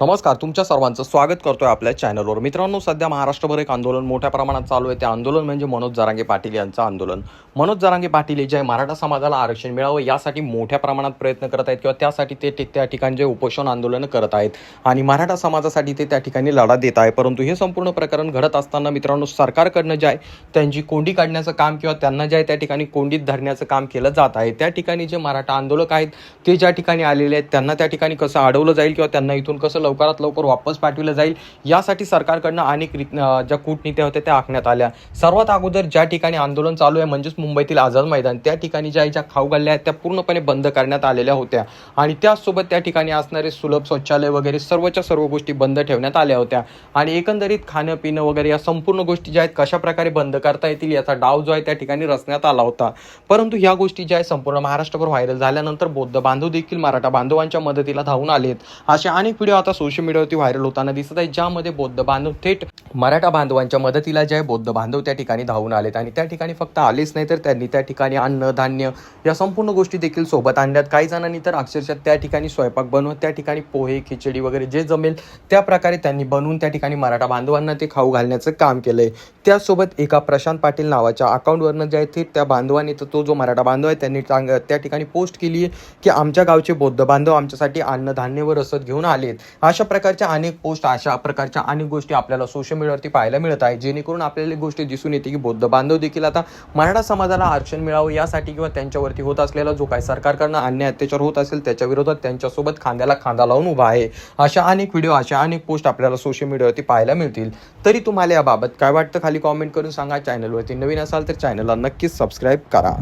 नमस्कार तुमच्या सर्वांचं स्वागत करतोय आपल्या चॅनलवर मित्रांनो सध्या महाराष्ट्रभर एक आंदोलन मोठ्या प्रमाणात चालू आहे. ते आंदोलन म्हणजे मनोज जरांगे पाटील यांचं आंदोलन. मनोज जरांगे पाटील हे जे आहे मराठा समाजाला आरक्षण मिळावं यासाठी मोठ्या प्रमाणात प्रयत्न करत आहेत किंवा त्यासाठी ते ते त्या ठिकाणी जे उपोषण आंदोलन करत आहेत आणि मराठा समाजासाठी ते त्या ठिकाणी लढा देत आहे परंतु हे संपूर्ण प्रकरण घडत असताना मित्रांनो सरकारकडनं जे आहे त्यांची कोंडी काढण्याचं काम किंवा त्यांना जे आहे त्या ठिकाणी कोंडीत धरण्याचं काम केलं जात आहे. त्या ठिकाणी जे मराठा आंदोलक आहेत ते ज्या ठिकाणी आलेले आहेत त्यांना त्या ठिकाणी कसं अडवलं जाईल किंवा त्यांना इथून कसं लवकरात लवकर वापस पाठविलं जाईल. यासाठी सरकारकडनं अनेक रीत ज्या कूटनीत्या होत्या त्या आखण्यात आल्या. सर्वात अगोदर ज्या ठिकाणी आंदोलन चालू आहे म्हणजेच मुंबईतील आझाद मैदान त्या ठिकाणी ज्या ज्या खाऊ गल्ल्या आहेत त्या पूर्णपणे बंद करण्यात आलेल्या होत्या. आणि त्याचसोबत त्या ठिकाणी असणारे सुलभ शौचालय वगैरे सर्वच्या सर्व गोष्टी बंद ठेवण्यात आल्या होत्या. आणि एकंदरीत खाणं पिणं वगैरे या संपूर्ण गोष्टी ज्या आहेत कशा प्रकारे बंद करता येतील याचा डाव जो आहे त्या ठिकाणी रचण्यात आला होता. परंतु ह्या गोष्टी ज्या आहेत संपूर्ण महाराष्ट्रभर व्हायरल झाल्यानंतर बौद्ध बांधव देखील मराठा बांधवांच्या मदतीला धावून आलेत. असे अनेक व्हिडिओ आता सोशल मीडियावरती व्हायरल होताना दिसत आहे ज्यामध्ये बौद्ध बांधव थेट मराठा बांधवांच्या मदतीला जे आहे बौद्ध बांधव त्या ठिकाणी धावून आलेत आणि त्या ठिकाणी फक्त आलेच नाही तर त्यांनी त्या ठिकाणी अन्न धान्य या संपूर्ण गोष्टी देखील सोबत आणल्यात. काही जणांनी तर अक्षरशः त्या ठिकाणी स्वयंपाक बनवत त्या ठिकाणी पोहे खिचडी वगैरे जे जमेल त्या प्रकारे त्यांनी बनवून त्या ठिकाणी मराठा बांधवांना ते खाऊ घालण्याचं काम केलं आहे त्यासोबत एका प्रशांत पाटील नावाच्या अकाउंटवरनं जे आहे ते त्या बांधवांनी तर तो जो मराठा बांधव आहे त्यांनी टांग त्या ठिकाणी पोस्ट केली आहे की आमच्या गावचे बौद्ध बांधव आमच्यासाठी अन्नधान्य व रसद घेऊन आलेत. अशा प्रकारच्या अनेक पोस्ट अशा प्रकारच्या अनेक गोष्टी आपल्याला सोशल मीडियावरती पाहायला मिळत आहे. जेणेकरून आपल्याला एक गोष्ट दिसून येते की बौद्ध बांधव देखील आता मराठा समाजाला आरक्षण मिळावं यासाठी किंवा त्यांच्यावरती होत असलेला जो काही सरकारकडनं अन्याय अत्याचार होत असेल त्याच्या विरोधात त्यांच्यासोबत खांद्याला खांदा लावून उभा आहे. अशा अनेक व्हिडिओ अशा अनेक पोस्ट आपल्याला सोशल मीडियावरती पाहायला मिळतील. तरी तुम्हाला याबाबत काय वाटतं? खाली कॉमेंट करून सांगा. चॅनलवरती नवीन असाल तर चॅनलला नक्कीच सबस्क्राईब करा.